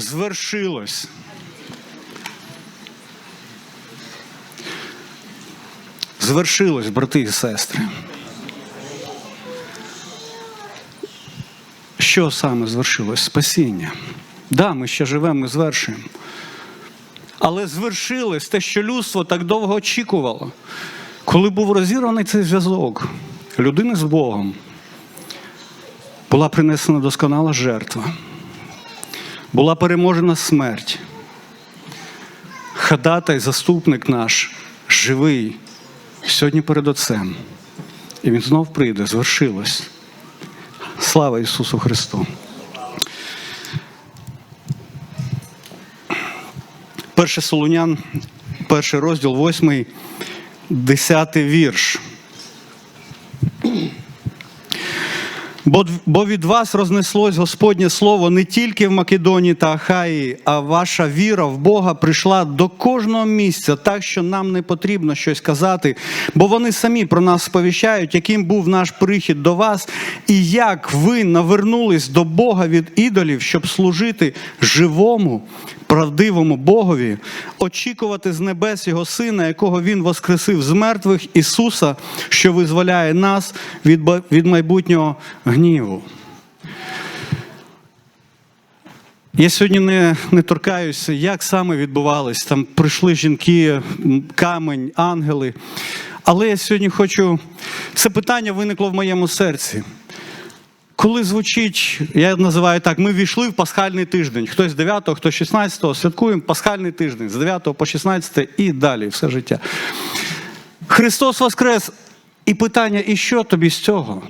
звершилось. Звершилось, брати і сестри. Що саме звершилось? Спасіння. Да, ми ще живемо, ми звершуємо. Але звершилось те, що людство так довго очікувало, коли був розірваний цей зв'язок людини з Богом, була принесена досконала жертва, була переможена смерть. Хадатай, заступник наш, живий, сьогодні перед Отцем. І він знов прийде, звершилось. Слава Ісусу Христу! Перше Солунян, перший розділ, восьмий, десятий вірш. Бо, від вас рознеслось Господнє Слово не тільки в Македонії та Ахаї, а ваша віра в Бога прийшла до кожного місця, так що нам не потрібно щось казати, бо вони самі про нас сповіщають, яким був наш прихід до вас, і як ви навернулись до Бога від ідолів, щоб служити живому, правдивому Богові, очікувати з небес Його Сина, якого Він воскресив з мертвих, Ісуса, що визволяє нас від майбутнього гніву. Я сьогодні не, не торкаюся, як саме відбувалось. Там прийшли жінки, камень, ангели. Але я сьогодні хочу. Це питання виникло в моєму серці. Коли звучить, я називаю так, ми війшли в пасхальний тиждень. Хтось з 9, хтось з 16, святкуємо пасхальний тиждень з 9 по 16 і далі все життя. Христос Воскрес! І питання, і що тобі з цього?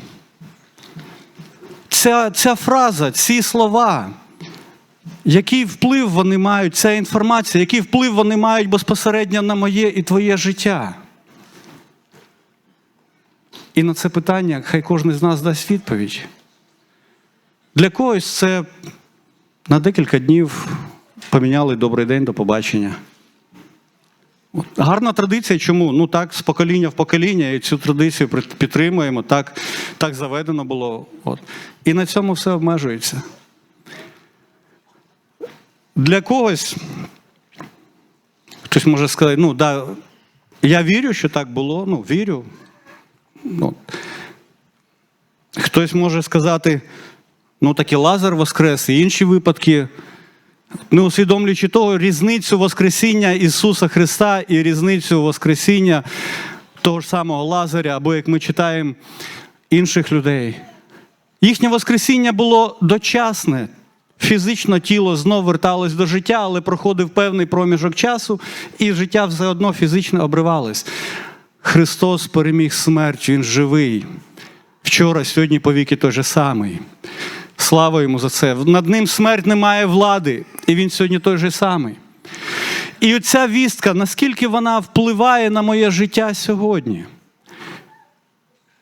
Ця, ця фраза, ці слова, який вплив вони мають, ця інформація, який вплив вони мають безпосередньо на моє і твоє життя? І на це питання хай кожен з нас дасть відповідь. Для когось це на декілька днів поміняли добрий день до побачення. От. Гарна традиція, чому? Ну так, з покоління в покоління, і цю традицію підтримуємо, так, так заведено було. От. І на цьому все обмежується. Для когось, хтось може сказати, ну да, я вірю, що так було, ну, вірю. Ну, хтось може сказати, ну так і Лазар воскрес, і інші випадки. Не усвідомлюючи того різницю Воскресіння Ісуса Христа і різницю Воскресіння того ж самого Лазаря, або як ми читаємо інших людей. Їхнє Воскресіння було дочасне. Фізично тіло знов верталось до життя, але проходив певний проміжок часу, і життя все одно фізично обривалось. Христос переміг смерть, Він живий. Вчора, сьогодні, повіки той же самий. Слава йому за це. Над ним смерть не має влади, і він сьогодні той же самий. І оця вістка, наскільки вона впливає на моє життя сьогодні?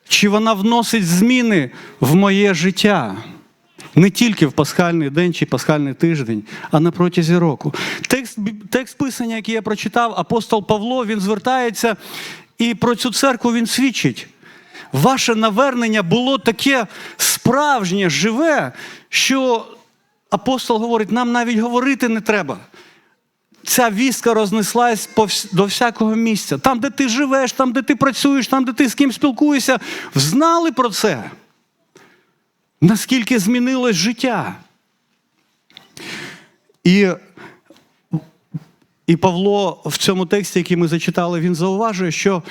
Чи вона вносить зміни в моє життя? Не тільки в пасхальний день чи пасхальний тиждень, а на протязі року. Текст, текст писання, який я прочитав, апостол Павло, він звертається і про цю церкву він свідчить. Ваше навернення було таке справжнє, живе, що апостол говорить, нам навіть говорити не треба. Ця вістка рознеслась до всякого місця. Там, де ти живеш, там, де ти працюєш, там, де ти з ким спілкуєшся, знали про це. Наскільки змінилось життя. І, і Павло в цьому тексті, який ми зачитали, він зауважує, що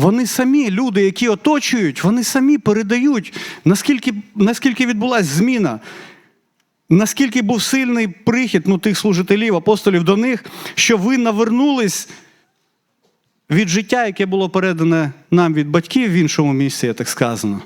вони самі, люди, які оточують, вони самі передають, наскільки, наскільки відбулася зміна, наскільки був сильний прихід ну, тих служителів, апостолів до них, що ви навернулись від життя, яке було передане нам від батьків в іншому місці, як так сказано.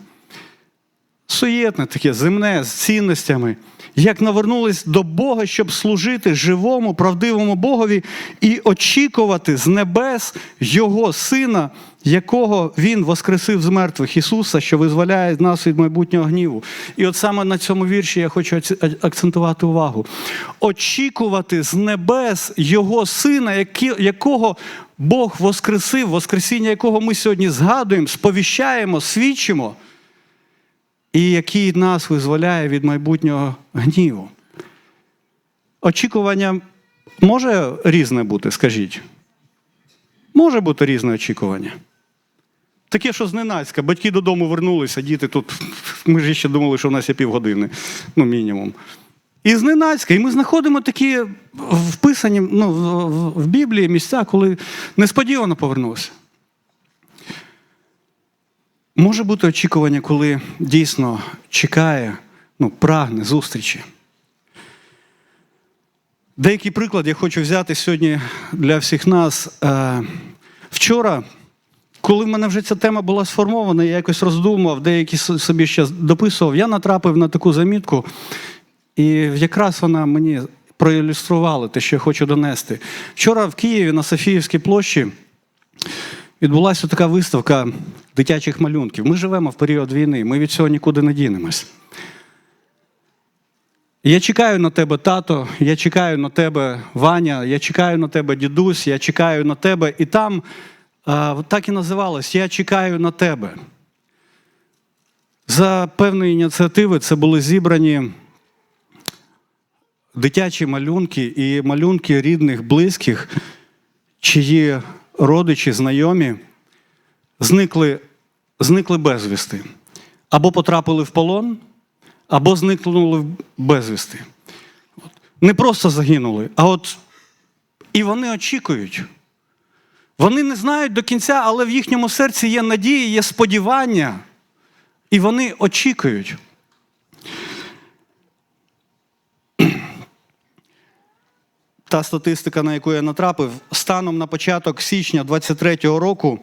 Суєтне таке, земне, з цінностями. Як навернулись до Бога, щоб служити живому, правдивому Богові і очікувати з небес Його Сина, якого Він воскресив з мертвих Ісуса, що визволяє нас від майбутнього гніву. І от саме на цьому вірші я хочу акцентувати увагу. Очікувати з небес Його Сина, якого Бог воскресив, Воскресіння якого ми сьогодні згадуємо, сповіщаємо, свідчимо і який нас визволяє від майбутнього гніву. очікування може різне бути, скажіть? Може бути різне очікування. Таке, що зненацька, батьки додому вернулися, діти тут. Ми ж ще думали, що в нас є півгодини, ну, мінімум. І зненацька, і ми знаходимо такі вписані ну, в, Біблії місця, коли несподівано повернувся. Може бути очікування, коли дійсно чекає, ну, прагне зустрічі. Деякий приклад я хочу взяти сьогодні для всіх нас. Е, вчора, коли в мене вже ця тема була сформована, я якось роздумав, деякі собі ще дописував, я натрапив на таку замітку, і якраз вона мені проілюструвала те, що я хочу донести. Вчора в Києві на Софіївській площі відбулася така виставка дитячих малюнків. Ми живемо в період війни, ми від цього нікуди не дінемось. Я чекаю на тебе, тато, я чекаю на тебе, Ваня, я чекаю на тебе, дідусь, я чекаю на тебе. І там а, так і називалось Я чекаю на тебе. За певної ініціативи це були зібрані дитячі малюнки і малюнки рідних, близьких, чиї родичі, знайомі зникли, зникли безвісти. Або потрапили в полон, або зникнули безвісти. Не просто загинули, а от і вони очікують. Вони не знають до кінця, але в їхньому серці є надія, є сподівання, і вони очікують. Та статистика, на яку я натрапив, станом на початок січня 23-го року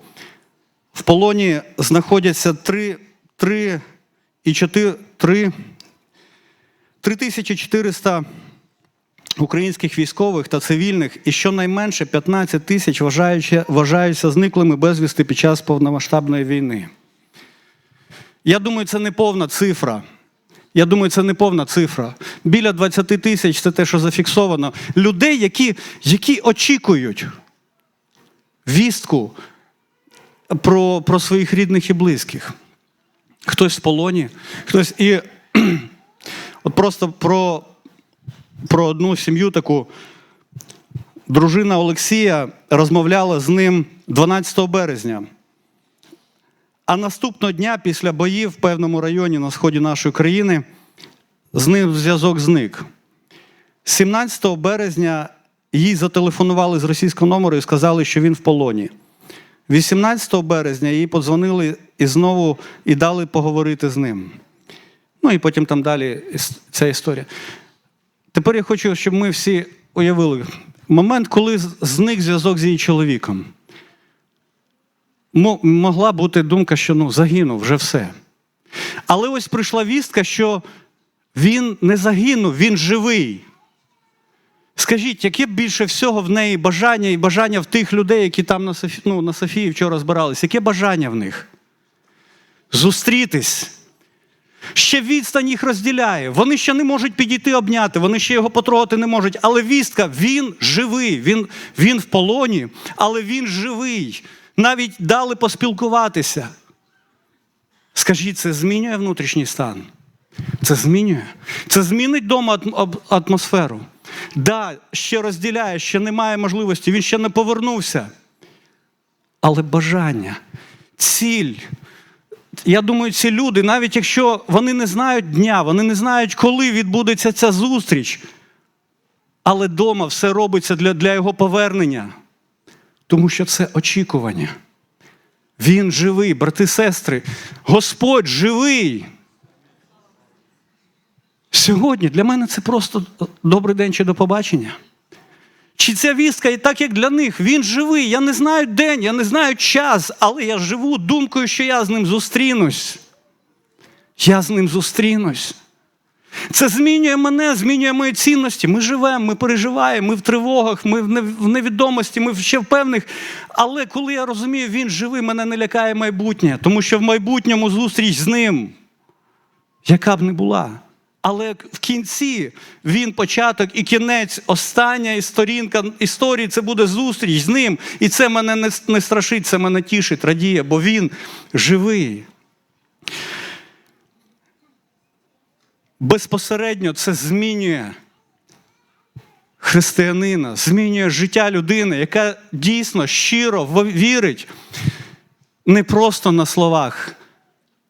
в полоні знаходяться 3, 3 і 4, 3, 3400 українських військових та цивільних, і щонайменше 15 тисяч вважаються зниклими безвісти під час повномасштабної війни. Я думаю, це не повна цифра. Я думаю, це не повна цифра. Біля 20 тисяч це те, що зафіксовано. Людей, які, які очікують вістку про, про своїх рідних і близьких. Хтось в полоні, хтось і от просто про, про одну сім'ю таку. Дружина Олексія розмовляла з ним 12 березня. А наступного дня, після боїв в певному районі на сході нашої країни, з ним зв'язок зник. 17 березня їй зателефонували з російського номеру і сказали, що він в полоні. 18 березня їй подзвонили і знову і дали поговорити з ним. Ну і потім там далі ця історія. Тепер я хочу, щоб ми всі уявили момент, коли зник зв'язок з її чоловіком. Мо- Могла бути думка, що ну, загинув вже все. Але ось прийшла вістка, що він не загинув, він живий. Скажіть, яке більше всього в неї бажання і бажання в тих людей, які там на Софі... ну, на Софії вчора збирались? Яке бажання в них? Зустрітись. Ще відстань їх розділяє. Вони ще не можуть підійти обняти, вони ще його потрогати не можуть. Але вістка, він живий, він, він в полоні, але він живий. Навіть дали поспілкуватися. Скажіть, це змінює внутрішній стан? Це змінює. Це змінить дома атмосферу. Да, ще розділяє, ще немає можливості, він ще не повернувся. Але бажання, ціль. Я думаю, ці люди, навіть якщо вони не знають дня, вони не знають, коли відбудеться ця зустріч, але дома все робиться для, для його повернення. Тому що це очікування. Він живий, брати, сестри. Господь живий. Сьогодні для мене це просто добрий день чи до побачення. Чи ця вістка, і так як для них, він живий. Я не знаю день, я не знаю час, але я живу думкою, що я з ним зустрінусь. Я з ним зустрінусь. Це змінює мене, змінює мої цінності. Ми живемо, ми переживаємо, ми в тривогах, ми в невідомості, ми ще в певних. Але коли я розумію, він живий, мене не лякає майбутнє, тому що в майбутньому зустріч з ним, яка б не була. Але в кінці він початок і кінець, остання сторінка історії це буде зустріч з ним. І це мене не, страшить, це мене тішить, радіє, бо він живий. Безпосередньо це змінює християнина, змінює життя людини, яка дійсно щиро вірить не просто на словах,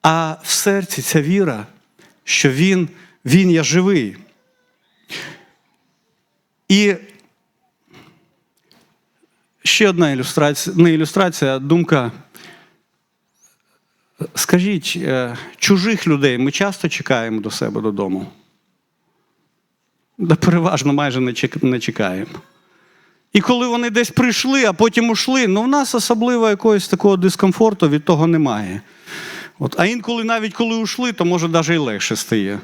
а в серці ця віра, що Він, він є живий. І ще одна ілюстрація, не ілюстрація, а думка. Скажіть, е, чужих людей ми часто чекаємо до себе додому? Да переважно майже не чекаємо. І коли вони десь прийшли, а потім ушли, ну в нас особливо якогось такого дискомфорту від того немає. От, а інколи навіть коли ушли, то може навіть і легше стає.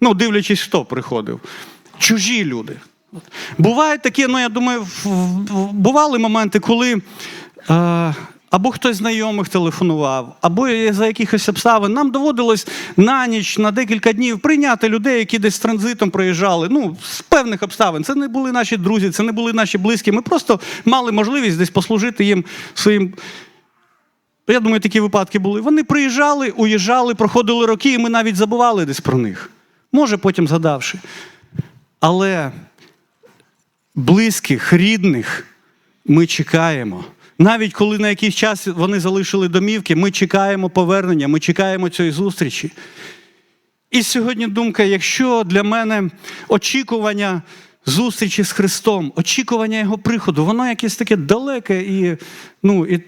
Ну, дивлячись, хто приходив. Чужі люди. Бувають такі, ну я думаю, бували моменти, коли е, або хтось знайомих телефонував, або за якихось обставин нам доводилось на ніч, на декілька днів прийняти людей, які десь транзитом проїжджали. Ну, з певних обставин. Це не були наші друзі, це не були наші близькі. Ми просто мали можливість десь послужити їм своїм я думаю, такі випадки були. Вони приїжджали, уїжджали, проходили роки, і ми навіть забували десь про них. Може, потім згадавши. Але близьких, рідних ми чекаємо. Навіть коли на якийсь час вони залишили домівки, ми чекаємо повернення, ми чекаємо цієї зустрічі. І сьогодні думка, якщо для мене очікування зустрічі з Христом, очікування Його приходу, воно якесь таке далеке, і, ну, і,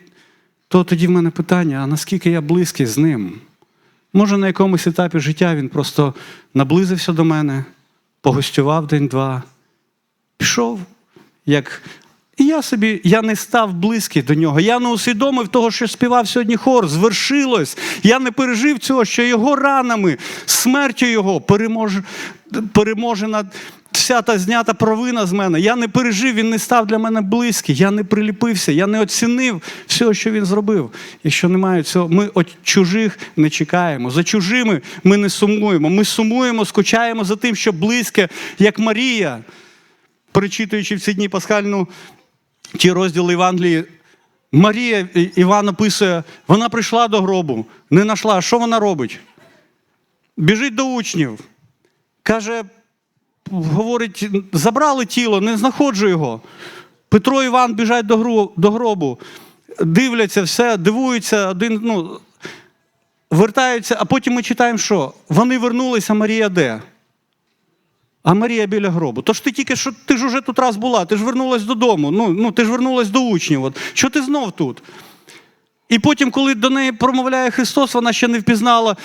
то тоді в мене питання: а наскільки я близький з ним? Може, на якомусь етапі життя він просто наблизився до мене, погостював день-два, пішов, як. І я собі я не став близький до нього. Я не усвідомив того, що співав сьогодні хор, звершилось. Я не пережив цього, що його ранами, смертю його переможе, переможена вся та знята провина з мене. Я не пережив, він не став для мене близький. Я не приліпився, я не оцінив всього, що він зробив. Якщо немає цього, ми от чужих не чекаємо. За чужими ми не сумуємо. Ми сумуємо, скучаємо за тим, що близьке, як Марія, перечитуючи в ці дні пасхальну ті розділи Євангелії, Марія Іван описує, вона прийшла до гробу, не знайшла. Що вона робить? Біжить до учнів. Каже, говорить, забрали тіло, не знаходжу його. Петро Іван біжать до гробу, дивляться все, дивуються, один, ну, вертаються, а потім ми читаємо, що вони вернулися, Марія де? А Марія біля гробу. Тож ти тільки що ти ж уже тут раз була, ти ж вернулась додому. Ну, ну ти ж вернулась до учнів. От. Що ти знов тут? І потім, коли до неї промовляє Христос, вона ще не впізнала.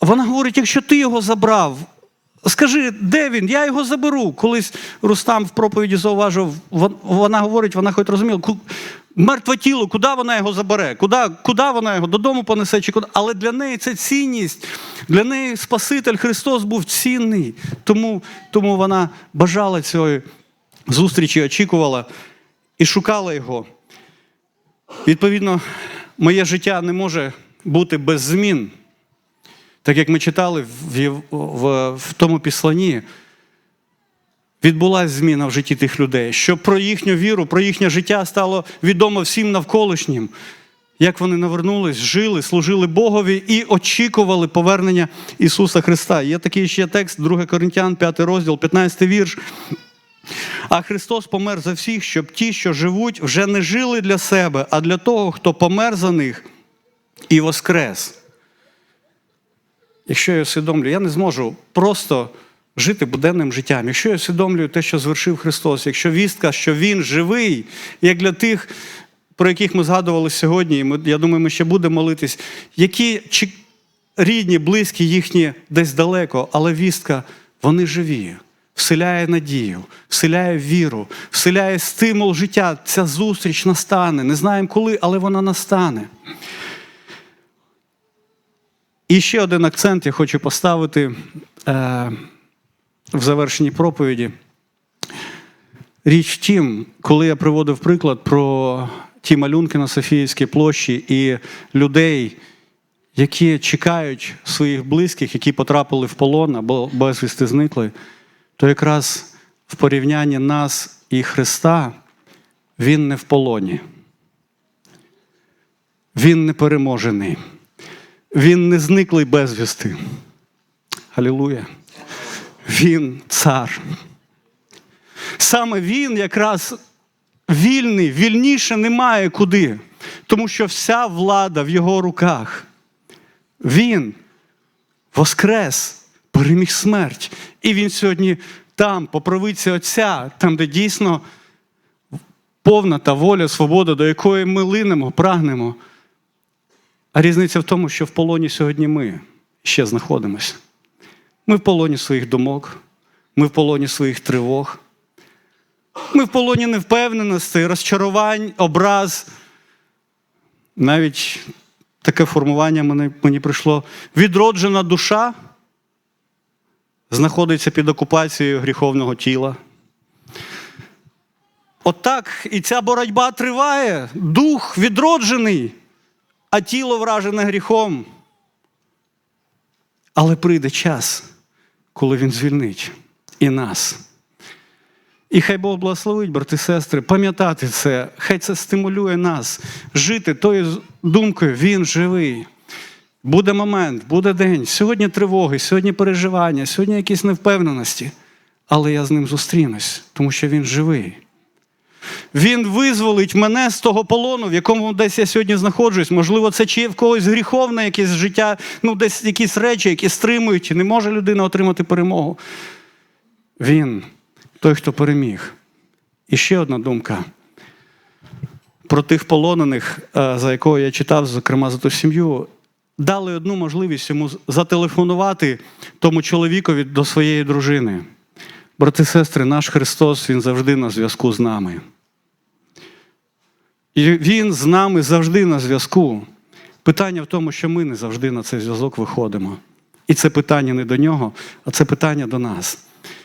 Вона говорить: якщо ти його забрав, скажи, де він? Я його заберу. Колись Рустам в проповіді зауважив, вона говорить, вона хоч розуміла, мертве тіло, куди вона його забере? Куди, куди вона його додому понесе? Чи куди? Але для неї це цінність. Для неї Спаситель Христос був цінний. Тому, тому вона бажала цієї зустрічі, очікувала і шукала його. Відповідно, моє життя не може бути без змін. Так як ми читали в, в, в тому післанні, відбулася зміна в житті тих людей, щоб про їхню віру, про їхнє життя стало відомо всім навколишнім, як вони навернулись, жили, служили Богові і очікували повернення Ісуса Христа. Є такий ще текст, 2 Коринтян, 5 розділ, 15 вірш. А Христос помер за всіх, щоб ті, що живуть, вже не жили для себе, а для того, хто помер за них і воскрес. Якщо я усвідомлюю, я не зможу просто жити буденним життям. Якщо я усвідомлюю те, що звершив Христос, якщо вістка, що Він живий, як для тих, про яких ми згадували сьогодні, і ми, я думаю, ми ще будемо молитись, які чи рідні, близькі їхні десь далеко, але вістка, вони живі. Вселяє надію, вселяє віру, вселяє стимул життя. Ця зустріч настане. Не знаємо коли, але вона настане. І ще один акцент я хочу поставити е, в завершенні проповіді. Річ тім, коли я приводив приклад про ті малюнки на Софіївській площі і людей, які чекають своїх близьких, які потрапили в полон або безвісти зникли, то якраз в порівнянні нас і Христа Він не в полоні. Він не переможений. Він не зниклий безвісти. Халілуя. Він цар. саме він якраз вільний, вільніше немає куди. Тому що вся влада в його руках. Він воскрес, переміг смерть. І він сьогодні там, по правиці Отця, там, де дійсно повна та воля, свобода, до якої ми линемо, прагнемо. А різниця в тому, що в полоні сьогодні ми ще знаходимося. Ми в полоні своїх думок, ми в полоні своїх тривог, ми в полоні невпевненостей, розчарувань, образ. Навіть таке формування мені, мені прийшло. Відроджена душа знаходиться під окупацією гріховного тіла. Отак і ця боротьба триває. Дух відроджений, а тіло вражене гріхом. Але прийде час, коли він звільнить і нас. І хай Бог благословить, брати і сестри, пам'ятати це, хай це стимулює нас жити тою думкою, він живий. Буде момент, буде день. Сьогодні тривоги, сьогодні переживання, сьогодні якісь невпевненості. Але я з ним зустрінусь, тому що він живий. Він визволить мене з того полону, в якому десь я сьогодні знаходжусь. Можливо, це чи в когось гріховне якесь життя, ну десь якісь речі, які стримують, не може людина отримати перемогу. Він той, хто переміг. І ще одна думка про тих полонених, е, за якого я читав, зокрема за ту сім'ю. Дали одну можливість йому зателефонувати тому чоловікові до своєї дружини. Брати і сестри, наш Христос, Він завжди на зв'язку з нами. І Він з нами завжди на зв'язку. Питання в тому, що ми не завжди на цей зв'язок виходимо. І це питання не до нього, а це питання до нас.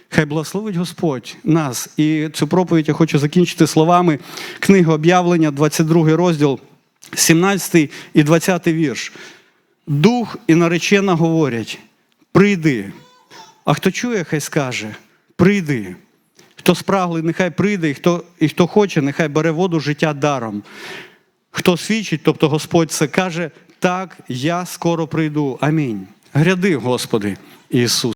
Хай благословить Господь нас. І цю проповідь я хочу закінчити словами книги об'явлення, 22 розділ, 17 і 20 вірш. Дух і наречена говорять: прийди. А хто чує, хай скаже: прийди. Хто спраглий, нехай прийде, і хто, і хто хоче, нехай бере воду життя даром. Хто свідчить, тобто Господь це каже, так, я скоро прийду. Амінь. Гряди, Господи, Ісус.